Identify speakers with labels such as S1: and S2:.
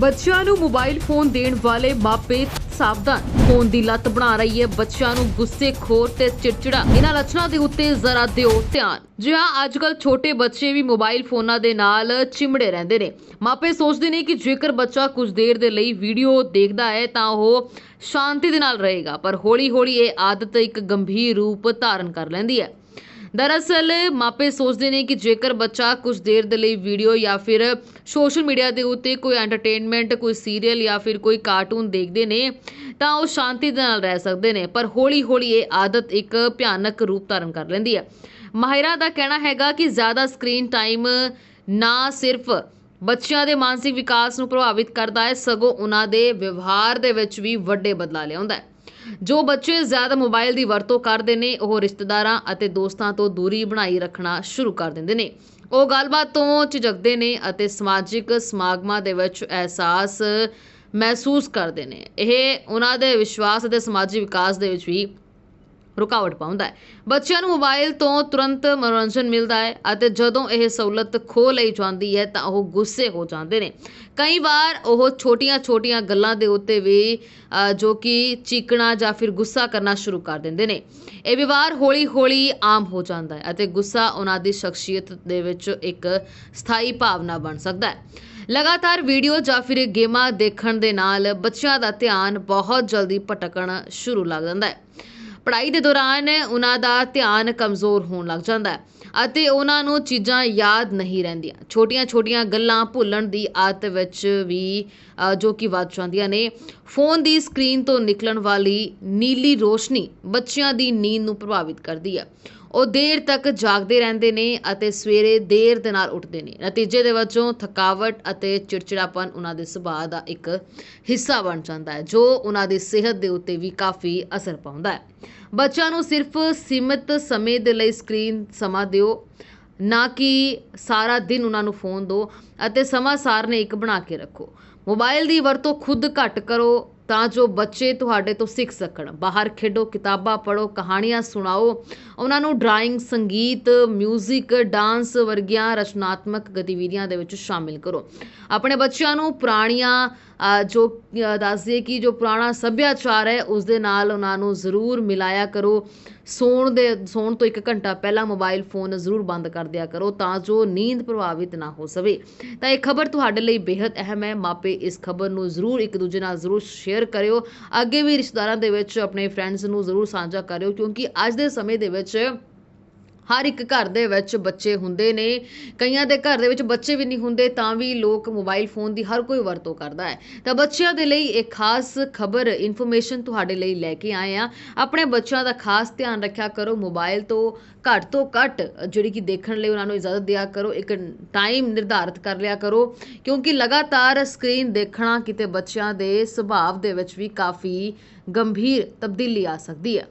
S1: ਬੱਚਿਆਂ ਨੂੰ mobile phone ਦੇਣ ਵਾਲੇ ਮਾਪੇ ਸਾਵਧਾਨ। ਫੋਨ ਦੀ ਲੱਤ ਬਣਾ ਰਹੀ ਹੈ ਬੱਚਿਆਂ ਨੂੰ ਗੁੱਸੇ ਖੋਰ ਤੇ ਚਿੜਚਿੜਾ। ਇਹਨਾਂ ਲੱਛਣਾਂ ਦੇ ਉੱਤੇ ਜ਼ਰਾ ਦਿਓ ਧਿਆਨ। ਜੀ ਹਾਂ ਅੱਜ ਕੱਲ ਛੋਟੇ ਬੱਚੇ ਵੀ ਮੋਬਾਈਲ ਫੋਨਾਂ ਦੇ ਨਾਲ ਚਿਮੜੇ ਰਹਿੰਦੇ ਨੇ। ਮਾਪੇ ਸੋਚਦੇ ਨੇ ਕਿ ਜੇਕਰ ਬੱਚਾ ਕੁਝ ਦੇਰ ਦੇ ਲਈ ਵੀਡੀਓ ਦੇਖਦਾ ਹੈ ਤਾਂ ਉਹ ਸ਼ਾਂਤੀ ਦੇ ਨਾਲ ਰਹੇਗਾ, ਪਰ ਹੌਲੀ-ਹੌਲੀ ਇਹ ਆਦਤ ਇੱਕ ਗੰਭੀਰ ਰੂਪ ਧਾਰਨ ਕਰ ਲੈਂਦੀ ਹੈ। ਦਰਅਸਲ, ਮਾਪੇ ਸੋਚਦੇ ਨੇ ਕਿ ਜੇਕਰ ਬੱਚਾ ਕੁਝ ਦੇਰ ਦੇ ਲਈ ਵੀਡੀਓ ਜਾਂ ਫਿਰ ਸੋਸ਼ਲ ਮੀਡੀਆ ਦੇ ਉੱਤੇ ਕੋਈ ਐਂਟਰਟੇਨਮੈਂਟ ਕੋਈ ਸੀਰੀਅਲ ਜਾਂ ਫਿਰ ਕੋਈ ਕਾਰਟੂਨ ਦੇਖਦੇ ਨੇ, ਤਾਂ ਉਹ ਸ਼ਾਂਤੀ ਦੇ ਨਾਲ ਰਹਿ ਸਕਦੇ ਨੇ। ਪਰ ਹੌਲੀ-ਹੌਲੀ ਇਹ ਆਦਤ ਇੱਕ ਭਿਆਨਕ ਰੂਪ ਧਾਰਨ ਕਰ ਲੈਂਦੀ ਹੈ। ਮਾਹਿਰਾਂ ਦਾ ਕਹਿਣਾ ਹੈਗਾ ਕਿ ਜ਼ਿਆਦਾ ਸਕਰੀਨ ਟਾਈਮ ਨਾ ਸਿਰਫ ਬੱਚਿਆਂ ਦੇ ਮਾਨਸਿਕ ਵਿਕਾਸ ਨੂੰ ਪ੍ਰਭਾਵਿਤ ਕਰਦਾ ਹੈ, ਸਗੋਂ ਉਹਨਾਂ ਦੇ ਵਿਵਹਾਰ ਦੇ ਵਿੱਚ ਵੀ ਵੱਡੇ ਬਦਲਾਅ ਲਿਆਉਂਦਾ ਹੈ। ਜੋ ਬੱਚੇ ਜ਼ਿਆਦਾ ਮੋਬਾਈਲ ਦੀ ਵਰਤੋਂ ਕਰਦੇ ਨੇ, ਉਹ ਰਿਸ਼ਤੇਦਾਰਾਂ ਅਤੇ ਦੋਸਤਾਂ ਤੋਂ ਦੂਰੀ ਬਣਾਈ ਰੱਖਣਾ ਸ਼ੁਰੂ ਕਰ ਦਿੰਦੇ ਨੇ। ਉਹ ਗੱਲਬਾਤ ਤੋਂ ਝਿਜਕਦੇ ਨੇ ਅਤੇ ਸਮਾਜਿਕ ਸਮਾਗਮਾਂ ਦੇ ਵਿੱਚ ਅਹਿਸਾਸ ਮਹਿਸੂਸ ਕਰਦੇ ਨੇ। ਇਹ ਉਹਨਾਂ ਦੇ ਵਿਸ਼ਵਾਸ ਅਤੇ ਸਮਾਜਿਕ ਵਿਕਾਸ ਦੇ ਵਿੱਚ ਵੀ ਰੁਕਾਵਟ ਪਾਉਂਦਾ ਹੈ। ਬੱਚਿਆਂ ਨੂੰ ਮੋਬਾਈਲ ਤੋਂ ਤੁਰੰਤ ਮਨੋਰੰਜਨ ਮਿਲਦਾ ਹੈ ਅਤੇ ਜਦੋਂ ਇਹ ਸਹੂਲਤ ਖੋ ਲਈ ਜਾਂਦੀ ਹੈ ਤਾਂ ਉਹ ਗੁੱਸੇ ਹੋ ਜਾਂਦੇ ਨੇ। ਕਈ ਵਾਰ ਉਹ ਛੋਟੀਆਂ-ਛੋਟੀਆਂ ਗੱਲਾਂ ਦੇ ਉੱਤੇ ਵੀ ਜੋ ਕਿ ਚੀਕਣਾ ਜਾਂ ਫਿਰ ਗੁੱਸਾ ਕਰਨਾ ਸ਼ੁਰੂ ਕਰ ਦਿੰਦੇ ਨੇ। ਇਹ ਵਿਵਹਾਰ ਹੌਲੀ-ਹੌਲੀ ਆਮ ਹੋ ਜਾਂਦਾ ਹੈ ਅਤੇ ਗੁੱਸਾ ਉਹਨਾਂ ਦੀ ਸ਼ਖਸੀਅਤ ਦੇ ਵਿੱਚ ਇੱਕ ਸਥਾਈ ਭਾਵਨਾ ਬਣ ਸਕਦਾ ਹੈ। ਲਗਾਤਾਰ ਵੀਡੀਓ ਜਾਂ ਫਿਰ ਗੇਮਾਂ ਦੇਖਣ ਦੇ ਨਾਲ ਬੱਚਿਆਂ ਦਾ ਧਿਆਨ ਬਹੁਤ ਜਲਦੀ ਭਟਕਣ ਸ਼ੁਰੂ ਲੱਗ ਜਾਂਦਾ ਹੈ। ਪੜ੍ਹਾਈ ਦੇ ਦੌਰਾਨ ਉਹਨਾਂ ਦਾ ਧਿਆਨ ਕਮਜ਼ੋਰ ਹੋਣ ਲੱਗ ਜਾਂਦਾ ਹੈ ਅਤੇ ਉਹਨਾਂ ਨੂੰ ਚੀਜ਼ਾਂ ਯਾਦ ਨਹੀਂ ਰਹਿੰਦੀਆਂ। ਛੋਟੀਆਂ-ਛੋਟੀਆਂ ਗੱਲਾਂ ਭੁੱਲਣ ਦੀ ਆਦਤ ਵਿੱਚ ਵੀ ਜੋ ਕਿ ਵੱਧ ਜਾਂਦੀਆਂ ਨੇ। ਫੋਨ ਦੀ ਸਕਰੀਨ ਤੋਂ ਨਿਕਲਣ ਵਾਲੀ ਨੀਲੀ ਰੋਸ਼ਨੀ ਬੱਚਿਆਂ ਦੀ ਨੀਂਦ ਨੂੰ ਪ੍ਰਭਾਵਿਤ ਕਰਦੀ ਹੈ। ਉਹ ਦੇਰ ਤੱਕ ਜਾਗਦੇ ਰਹਿੰਦੇ ਨੇ ਅਤੇ ਸਵੇਰੇ ਦੇਰ ਦੇ ਨਾਲ ਉੱਠਦੇ ਨੇ। ਨਤੀਜੇ ਦੇ ਵਜੋਂ ਥਕਾਵਟ ਅਤੇ ਚਿੜਚਿੜਾਪਨ ਉਹਨਾਂ ਦੇ ਸੁਭਾਅ ਦਾ ਇੱਕ ਹਿੱਸਾ ਬਣ ਜਾਂਦਾ ਹੈ, ਜੋ ਉਹਨਾਂ ਦੀ ਸਿਹਤ ਦੇ ਉੱਤੇ ਵੀ ਕਾਫੀ ਅਸਰ ਪਾਉਂਦਾ ਹੈ। ਬੱਚਿਆਂ ਨੂੰ ਸਿਰਫ ਸੀਮਿਤ ਸਮੇਂ ਦੇ ਲਈ ਸਕਰੀਨ ਸਮਾਂ ਦਿਓ, ਨਾ ਕਿ ਸਾਰਾ ਦਿਨ ਉਹਨਾਂ ਨੂੰ ਫੋਨ ਦਿਓ ਅਤੇ ਸਮਾਂ ਸਾਰਨੇ ਇੱਕ ਬਣਾ ਕੇ ਰੱਖੋ। ਮੋਬਾਈਲ ਦੀ ਵਰਤੋਂ ਖੁਦ ਘੱਟ ਕਰੋ ਤਾਂ ਜੋ ਬੱਚੇ ਤੁਹਾਡੇ ਤੋਂ ਸਿੱਖ ਸਕਣ। ਬਾਹਰ ਖੇਡੋ ਕਿਤਾਬਾਂ ਪੜ੍ਹੋ ਕਹਾਣੀਆਂ ਸੁਣਾਓ। ਉਹਨਾਂ ਨੂੰ ਡਰਾਇੰਗ ਸੰਗੀਤ 뮤직 ਡਾਂਸ ਵਰਗੀਆਂ ਰਚਨਾਤਮਕ ਗਤੀਵਿਧੀਆਂ ਦੇ ਵਿੱਚ ਸ਼ਾਮਿਲ ਕਰੋ। ਆਪਣੇ ਬੱਚਿਆਂ ਨੂੰ ਪੁਰਾਣੀਆਂ ਜੋ ਅ, ਦੱਸਦੇ ਕਿ ਜੋ ਪੁਰਾਣਾ ਸੱਭਿਆਚਾਰ ਹੈ ਉਸ ਦੇ ਨਾਲ ਉਹਨਾਂ ਨੂੰ ਜ਼ਰੂਰ ਮਿਲਾਇਆ ਕਰੋ। ਸੌਣ ਦੇ, ਸੌਣ ਤੋਂ ਇੱਕ ਘੰਟਾ ਪਹਿਲਾਂ ਮੋਬਾਈਲ ਫੋਨ ਜ਼ਰੂਰ ਬੰਦ ਕਰ ਦਿਆ ਕਰੋ ਤਾਂ ਜੋ ਨੀਂਦ ਪ੍ਰਭਾਵਿਤ ਨਾ ਹੋ ਸਕੇ। ਤਾਂ ਇਹ ਖਬਰ ਤੁਹਾਡੇ ਲਈ ਬੇहद ਅਹਿਮ ਹੈ। ਮਾਪੇ ਇਸ ਖਬਰ ਨੂੰ ਜ਼ਰੂਰ ਇੱਕ ਦੂਜੇ ਨਾਲ ਜ਼ਰੂਰ ਸ਼ੇਅਰ ਕਰਿਓ। ਅੱਗੇ ਵੀ ਰਿਸ਼ਤੇਦਾਰਾਂ ਦੇ ਵਿੱਚ ਆਪਣੇ ਫਰੈਂਡਸ ਨੂੰ ਜ਼ਰੂਰ ਸਾਂਝਾ ਕਰਿਓ ਕਿਉਂਕਿ ਅੱਜ ਦੇ ਸਮੇਂ ਦੇ ਵਿੱਚ ਹਰ ਇੱਕ ਘਰ ਦੇ ਵਿੱਚ ਬੱਚੇ ਹੁੰਦੇ ਨੇ। ਕਈਆਂ ਦੇ ਘਰ ਦੇ ਵਿੱਚ ਬੱਚੇ ਵੀ ਨਹੀਂ ਹੁੰਦੇ, ਤਾਂ ਵੀ ਲੋਕ ਮੋਬਾਈਲ ਫੋਨ ਦੀ ਹਰ ਕੋਈ ਵਰਤੋਂ ਕਰਦਾ ਹੈ। ਤਾਂ ਬੱਚਿਆਂ ਦੇ ਲਈ ਇੱਕ ਖਾਸ ਖਬਰ ਇਨਫੋਰਮੇਸ਼ਨ ਤੁਹਾਡੇ ਲਈ ਲੈ ਕੇ ਆਏ ਆ ਆਪਣੇ ਬੱਚਿਆਂ ਦਾ ਖਾਸ ਧਿਆਨ ਰੱਖਿਆ ਕਰੋ, ਮੋਬਾਈਲ ਤੋਂ ਘੱਟ ਤੋਂ ਘੱਟ, ਜਿਹੜੀ ਕਿ ਦੇਖਣ ਲਈ ਉਹਨਾਂ ਨੂੰ ਇਜਾਜ਼ਤ ਦਿਆ ਕਰੋ, ਇੱਕ ਟਾਈਮ ਨਿਰਧਾਰਿਤ ਕਰ ਲਿਆ ਕਰੋ। ਕਿਉਂਕਿ ਲਗਾਤਾਰ ਸਕਰੀਨ ਦੇਖਣਾ ਕਿਤੇ ਬੱਚਿਆਂ ਦੇ ਸੁਭਾਅ ਦੇ ਵਿੱਚ ਵੀ ਕਾਫੀ ਗੰਭੀਰ ਤਬਦੀਲੀ ਆ ਸਕਦੀ ਹੈ।